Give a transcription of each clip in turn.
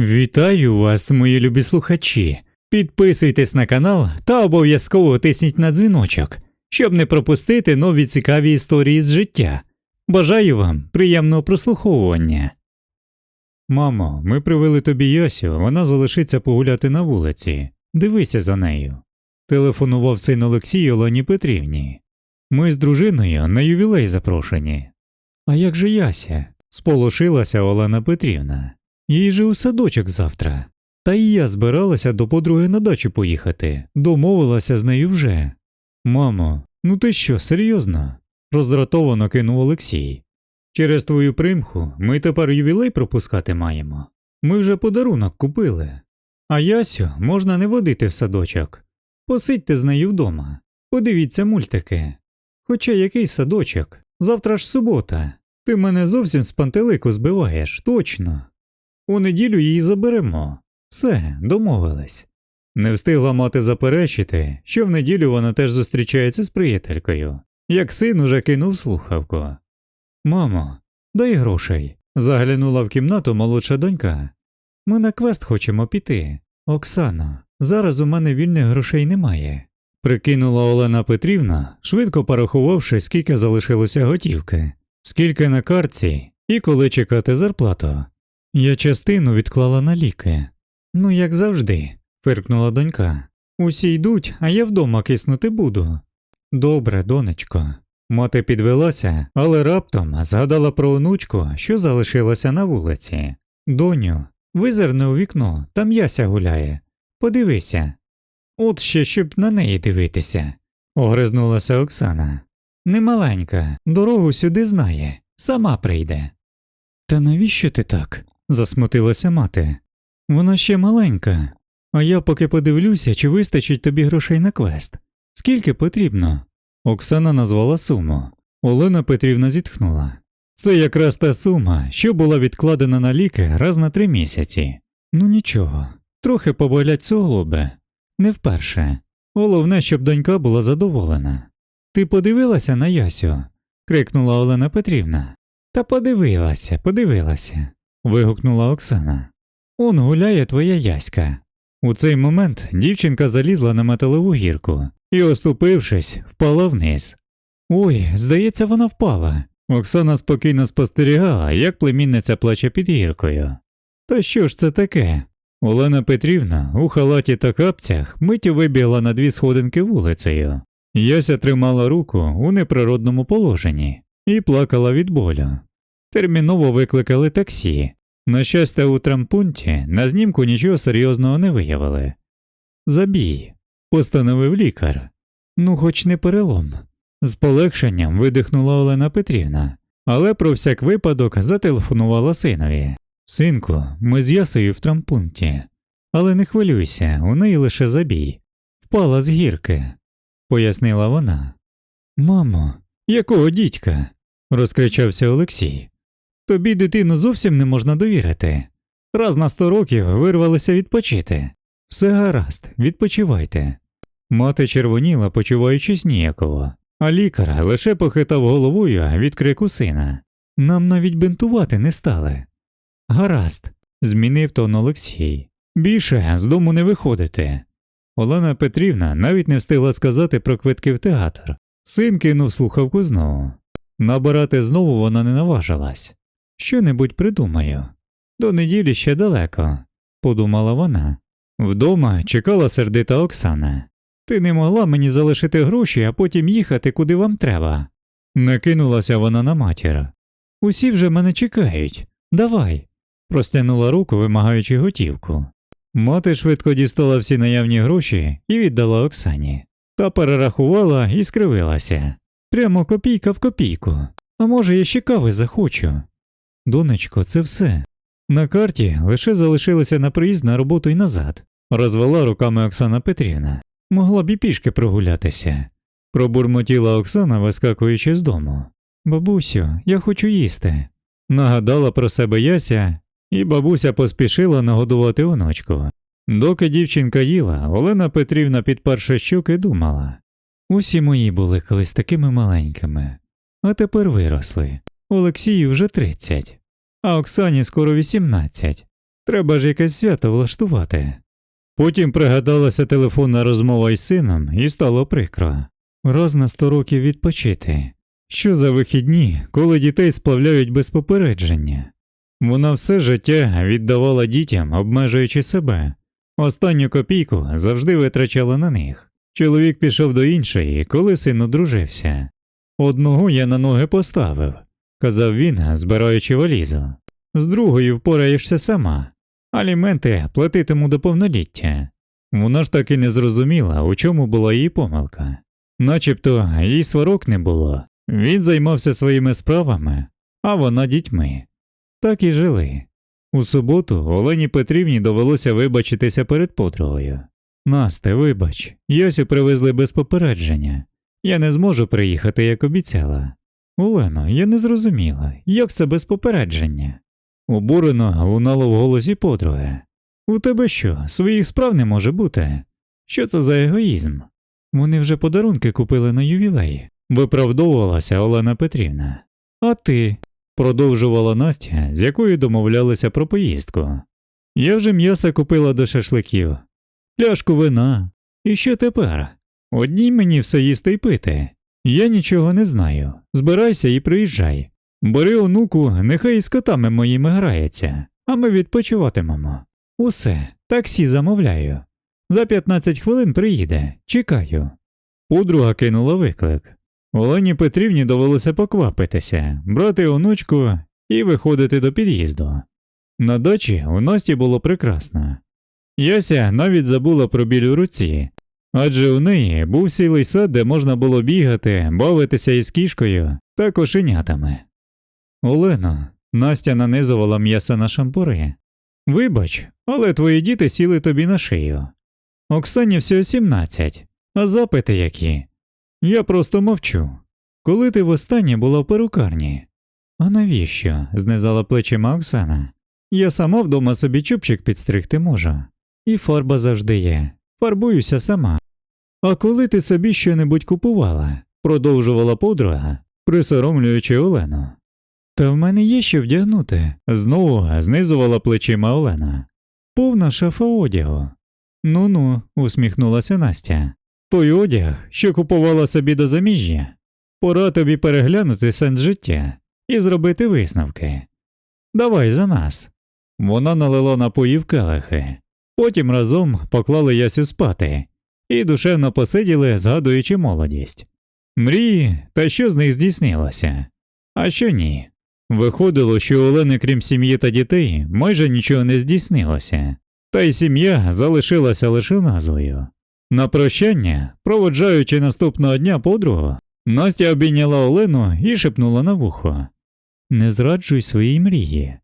Вітаю вас, мої любі слухачі. Підписуйтесь на канал та обов'язково тисніть на дзвіночок, щоб не пропустити нові цікаві історії з життя. Бажаю вам приємного прослуховування. Мамо, ми привели тобі Ясю, вона залишиться погуляти на вулиці. Дивися за нею. Телефонував син Олексій Олені Петрівні. Ми з дружиною на ювілей запрошені. А як же Яся? сполошилася Олена Петрівна. Їй же у садочок завтра. Та і я збиралася до подруги на дачу поїхати, домовилася з нею вже. Мамо, ну ти що, серйозно? роздратовано кинув Олексій. Через твою примху ми тепер ювілей пропускати маємо. Ми вже подарунок купили. А Ясю можна не водити в садочок. Посидьте з нею вдома, подивіться мультики. Хоча який садочок? Завтра ж субота. Ти мене зовсім з пантелику збиваєш, точно. У неділю її заберемо. Все, домовились. Не встигла мати заперечити, що в неділю вона теж зустрічається з приятелькою, як син уже кинув слухавку. Мамо, дай грошей. заглянула в кімнату молодша донька. Ми на квест хочемо піти. Оксано, зараз у мене вільних грошей немає. Прикинула Олена Петрівна, швидко порахувавши, скільки залишилося готівки, скільки на картці і коли чекати зарплату. Я частину відклала на ліки. Ну, як завжди, фиркнула донька. Усі йдуть, а я вдома киснути буду. Добре, донечко. Мати підвелася, але раптом згадала про онучку, що залишилася на вулиці. Доню, визирни у вікно, там яся гуляє. Подивися. От ще щоб на неї дивитися, огризнулася Оксана. Немаленька, дорогу сюди знає, сама прийде. Та навіщо ти так? Засмутилася мати. Вона ще маленька, а я поки подивлюся, чи вистачить тобі грошей на квест. Скільки потрібно? Оксана назвала суму. Олена Петрівна зітхнула. Це якраз та сума, що була відкладена на ліки раз на три місяці. Ну нічого, трохи поболять суглоби. Не вперше. Головне, щоб донька була задоволена. Ти подивилася на Ясю? крикнула Олена Петрівна. Та подивилася, подивилася. Вигукнула Оксана. Он гуляє твоя яська. У цей момент дівчинка залізла на металеву гірку і, оступившись, впала вниз. Ой, здається, вона впала. Оксана спокійно спостерігала, як племінниця плаче під гіркою. Та що ж це таке? Олена Петрівна у халаті та капцях миттю вибігла на дві сходинки вулицею. Яся тримала руку у неприродному положенні і плакала від болю. Терміново викликали таксі. На щастя, у трампунті на знімку нічого серйозного не виявили. Забій, постановив лікар. Ну, хоч не перелом. З полегшенням видихнула Олена Петрівна, але про всяк випадок зателефонувала синові. Синку, ми з ясою в трампунті. Але не хвилюйся, у неї лише забій. Впала з гірки, пояснила вона. Мамо, якого дідька? розкричався Олексій. Тобі дитину зовсім не можна довірити. Раз на сто років вирвалися відпочити. Все гаразд, відпочивайте. Мати червоніла, почуваючись ніяково, а лікар лише похитав головою від крику сина. Нам навіть бинтувати не стали. Гаразд, змінив тон Олексій. Більше з дому не виходите. Олена Петрівна навіть не встигла сказати про квитки в театр. Син кинув слухавку знову. Набирати знову вона не наважилась. Що небудь придумаю. До неділі ще далеко, подумала вона. Вдома чекала сердита Оксана. Ти не могла мені залишити гроші, а потім їхати, куди вам треба. Накинулася вона на матір. Усі вже мене чекають. Давай. Простягнула руку, вимагаючи готівку. Мати швидко дістала всі наявні гроші і віддала Оксані. Та перерахувала і скривилася. Прямо копійка в копійку. А може, я ще кави захочу. Донечко, це все. На карті лише залишилося на приїзд на роботу і назад, розвела руками Оксана Петрівна. Могла б і пішки прогулятися. Пробурмотіла Оксана, вискакуючи з дому. Бабусю, я хочу їсти. Нагадала про себе Яся, і бабуся поспішила нагодувати онучку. Доки дівчинка їла, Олена Петрівна підперши щоки думала. Усі мої були колись такими маленькими, а тепер виросли. Олексію вже тридцять, а Оксані скоро вісімнадцять. Треба ж якесь свято влаштувати. Потім пригадалася телефонна розмова із сином, і стало прикро. Раз на сто років відпочити. Що за вихідні, коли дітей сплавляють без попередження? Вона все життя віддавала дітям, обмежуючи себе. Останню копійку завжди витрачала на них. Чоловік пішов до іншої, коли син одружився. Одного я на ноги поставив, казав він, збираючи валізу. З другою впораєшся сама. Аліменти платитиму до повноліття. Вона ж таки не зрозуміла, у чому була її помилка. Начебто їй сварок не було. Він займався своїми справами, а вона дітьми. Так і жили. У суботу Олені Петрівні довелося вибачитися перед подругою. Насте, вибач, Йосю привезли без попередження. Я не зможу приїхати, як обіцяла. Олено, я не зрозуміла, як це без попередження. Обурено лунало в голосі подруги. У тебе що, своїх справ не може бути? Що це за егоїзм? Вони вже подарунки купили на ювілей, виправдовувалася Олена Петрівна. А ти? продовжувала Настя, з якою домовлялися про поїздку. Я вже м'яса купила до шашликів, пляшку вина. І що тепер? Одній мені все їсти й пити. Я нічого не знаю. Збирайся і приїжджай. Бери онуку, нехай із котами моїми грається, а ми відпочиватимемо. Усе, таксі замовляю. За 15 хвилин приїде, чекаю. Подруга кинула виклик. Олені Петрівні довелося поквапитися, брати онучку і виходити до під'їзду. На дачі у Насті було прекрасно. Яся навіть забула про біль у руці, адже у неї був цілий сад, де можна було бігати, бавитися із кішкою та кошенятами. Олено, Настя нанизувала м'ясо на шампури. Вибач, але твої діти сіли тобі на шию. Оксані всього 17, а запити які. Я просто мовчу. Коли ти востаннє була в перукарні? А навіщо? знизала плечима Оксана. Я сама вдома собі чубчик підстригти можу. І фарба завжди є. Фарбуюся сама. А коли ти собі щонебудь купувала? продовжувала подруга, присоромлюючи Олену. Та в мене є що вдягнути, знову знизувала плечима Олена. Повна шафа одягу. Ну ну, усміхнулася Настя. Той одяг, що купувала собі до заміжжя. Пора тобі переглянути сенс життя і зробити висновки. Давай за нас. Вона налила напої в келихи, потім разом поклали Ясю спати і душевно посиділи, згадуючи молодість. Мрії, та що з них здійснилося? А що ні? Виходило, що Олени, крім сім'ї та дітей, майже нічого не здійснилося, та й сім'я залишилася лише назвою. На прощання, проводжаючи наступного дня подругу, Настя обійняла Олену і шепнула на вухо Не зраджуй свої мрії.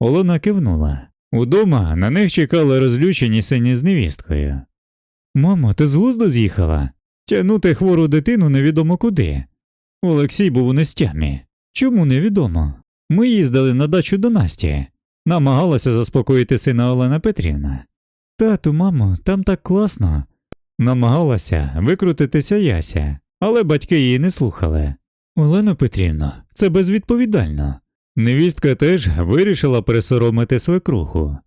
Олена кивнула. Удома на них чекали розлючені сині з невісткою. Мамо, ти з глузду з'їхала? Тягнути хвору дитину невідомо куди. Олексій був у нестямі. Чому невідомо? Ми їздили на дачу до Насті, намагалася заспокоїти сина Олена Петрівна. Тату, мамо, там так класно. Намагалася викрутитися Яся, але батьки її не слухали. Олено Петрівно, це безвідповідально. Невістка теж вирішила пересоромити свекруху.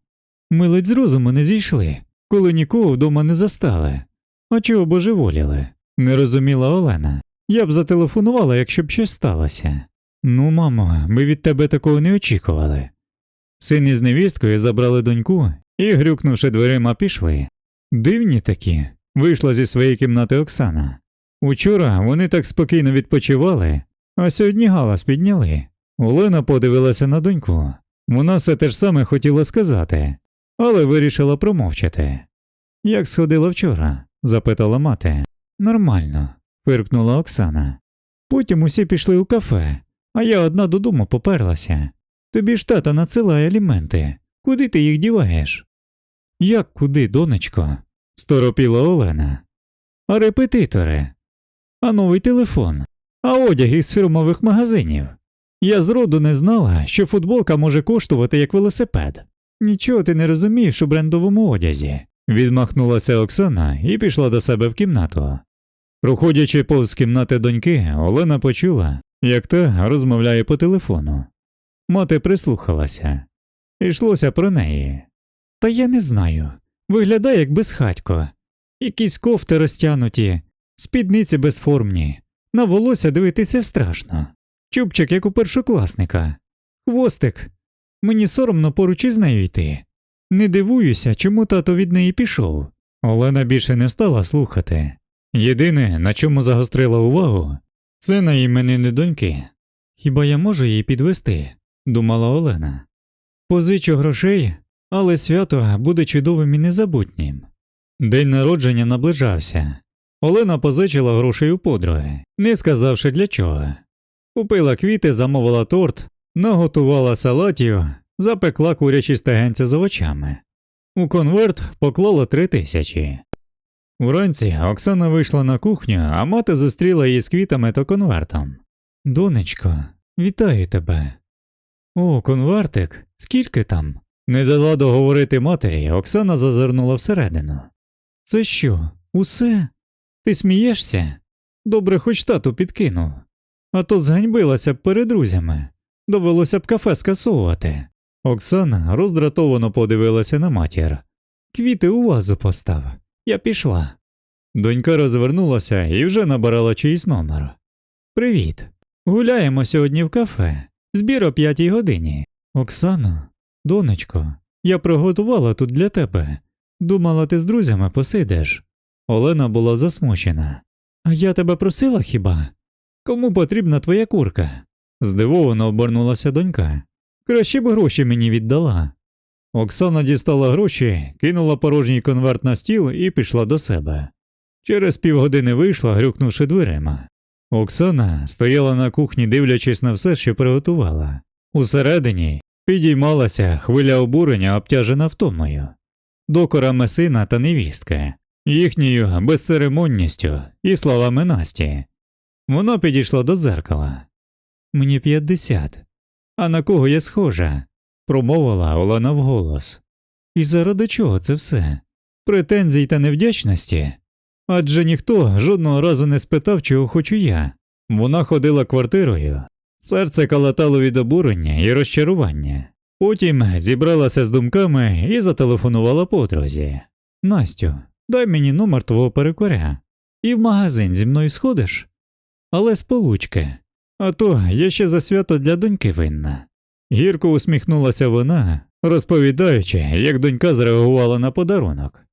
Ми ледь з розуму не зійшли, коли нікого вдома не застали. А чого божеволіли? Не розуміла Олена. Я б зателефонувала, якщо б щось сталося. Ну, мамо, ми від тебе такого не очікували. Син із невісткою забрали доньку і, грюкнувши дверима, пішли. Дивні такі, вийшла зі своєї кімнати Оксана. Учора вони так спокійно відпочивали, а сьогодні галас підняли. Олена подивилася на доньку. Вона все те ж саме хотіла сказати, але вирішила промовчати. Як сходила вчора? запитала мати. Нормально, фиркнула Оксана. Потім усі пішли у кафе, а я одна додому поперлася. Тобі ж тата надсилає аліменти. Куди ти їх діваєш? Як куди, донечко? сторопіла Олена. А репетитори, а новий телефон, а одяг із фірмових магазинів. Я зроду не знала, що футболка може коштувати як велосипед. Нічого ти не розумієш у брендовому одязі, відмахнулася Оксана і пішла до себе в кімнату. Проходячи повз кімнати доньки, Олена почула, як та розмовляє по телефону. Мати прислухалася. Йшлося про неї. Та я не знаю. Виглядає як безхатько. Якісь кофти розтянуті, спідниці безформні, на волосся дивитися страшно. Чубчик, як у першокласника. Хвостик. Мені соромно поруч із нею йти. Не дивуюся, чому тато від неї пішов. Олена більше не стала слухати. Єдине, на чому загострила увагу, це на іменини доньки. Хіба я можу її підвести? думала Олена. Позичу грошей, але свято буде чудовим і незабутнім. День народження наближався. Олена позичила грошей у подруги, не сказавши для чого. Купила квіти, замовила торт, наготувала салатів, запекла курячі стегенця з овочами. У конверт поклала три тисячі. Уранці Оксана вийшла на кухню, а мати зустріла її з квітами та конвертом. Донечко, вітаю тебе. О, конвертик, скільки там? Не дала договорити матері, Оксана зазирнула всередину. Це що, усе? Ти смієшся? Добре, хоч тату підкинув. А то зганьбилася б перед друзями. Довелося б кафе скасовувати. Оксана роздратовано подивилася на матір. Квіти у вазу постав. Я пішла. Донька розвернулася і вже набирала чиїсь номер. Привіт. Гуляємо сьогодні в кафе. Збір о п'ятій годині. Оксано, донечко, я приготувала тут для тебе. Думала, ти з друзями посидиш. Олена була засмучена. А я тебе просила хіба? Кому потрібна твоя курка? Здивовано обернулася донька. Краще б гроші мені віддала. Оксана дістала гроші, кинула порожній конверт на стіл і пішла до себе. Через півгодини вийшла, грюкнувши дверима. Оксана стояла на кухні, дивлячись на все, що приготувала. Усередині підіймалася хвиля обурення, обтяжена втомою, докорами сина та невістки, їхньою безцеремонністю і словами Насті. Вона підійшла до дзеркала. Мені п'ятдесят. А на кого я схожа? промовила Олена вголос. І заради чого це все? Претензій та невдячності? Адже ніхто жодного разу не спитав, чого хочу я. Вона ходила квартирою, серце калатало від обурення і розчарування. Потім зібралася з думками і зателефонувала подрузі. Настю, дай мені номер твого перекоря. І в магазин зі мною сходиш? Але з получки. А то я ще за свято для доньки винна. Гірко усміхнулася вона, розповідаючи, як донька зреагувала на подарунок.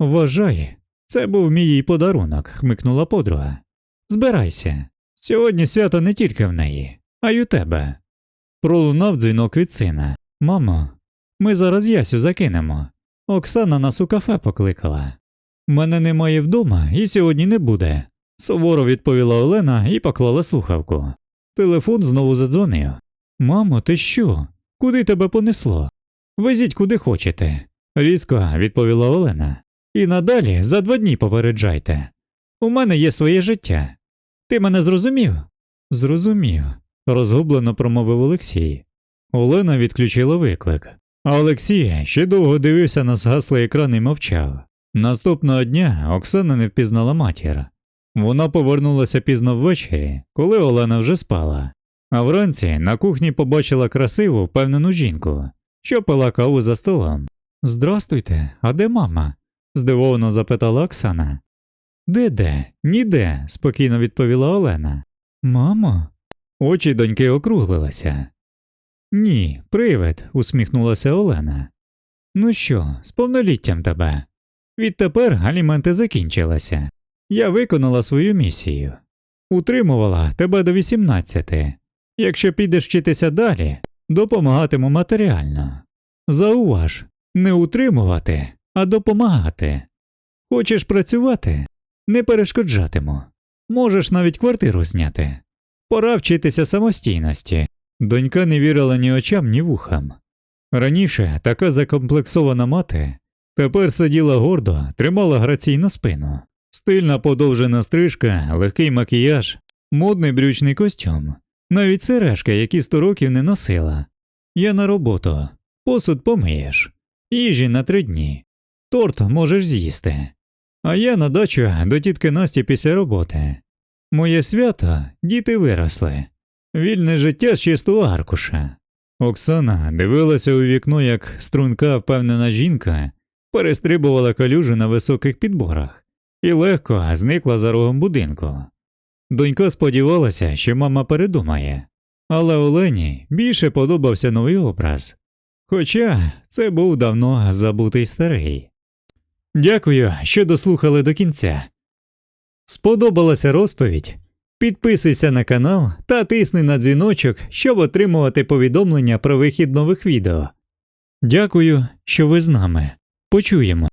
Вважай, це був мій подарунок, хмикнула подруга. Збирайся. Сьогодні свято не тільки в неї, а й у тебе. Пролунав дзвінок від сина. Мамо, ми зараз Ясю закинемо. Оксана нас у кафе покликала. Мене немає вдома і сьогодні не буде, суворо відповіла Олена і поклала слухавку. Телефон знову задзвонив. Мамо, ти що? Куди тебе понесло? Везіть куди хочете, різко відповіла Олена. І надалі за два дні попереджайте. У мене є своє життя. Ти мене зрозумів? Зрозумів, розгублено промовив Олексій. Олена відключила виклик, а Олексій ще довго дивився на згаслий екран і мовчав. Наступного дня Оксана не впізнала матір. Вона повернулася пізно ввечері, коли Олена вже спала, а вранці на кухні побачила красиву, впевнену жінку, що пила каву за столом. Здрастуйте, а де мама? здивовано запитала Оксана. Де де? Ніде, спокійно відповіла Олена. Мамо? Очі доньки округлилися. Ні, привид, усміхнулася Олена. Ну що, з повноліттям тебе? Відтепер аліменти закінчилися. Я виконала свою місію. Утримувала тебе до 18. Якщо підеш вчитися далі, допомагатиму матеріально. Зауваж, не утримувати, а допомагати. Хочеш працювати? Не перешкоджатиму. Можеш навіть квартиру зняти. Пора вчитися самостійності. Донька не вірила ні очам, ні вухам. Раніше така закомплексована мати тепер сиділа гордо, тримала граційну спину, стильна подовжена стрижка, легкий макіяж, модний брючний костюм, навіть сережки, які сто років не носила. Я на роботу, посуд помиєш, їжі на три дні, торт можеш з'їсти. А я на дачу до тітки Насті після роботи. Моє свято діти виросли, вільне життя з чистого аркуша. Оксана дивилася у вікно, як струнка впевнена жінка перестрибувала калюжу на високих підборах і легко зникла за рогом будинку. Донька сподівалася, що мама передумає, але Олені більше подобався новий образ. Хоча це був давно забутий старий. Дякую, що дослухали до кінця. Сподобалася розповідь? Підписуйся на канал та тисни на дзвіночок, щоб отримувати повідомлення про вихід нових відео. Дякую, що ви з нами. Почуємо.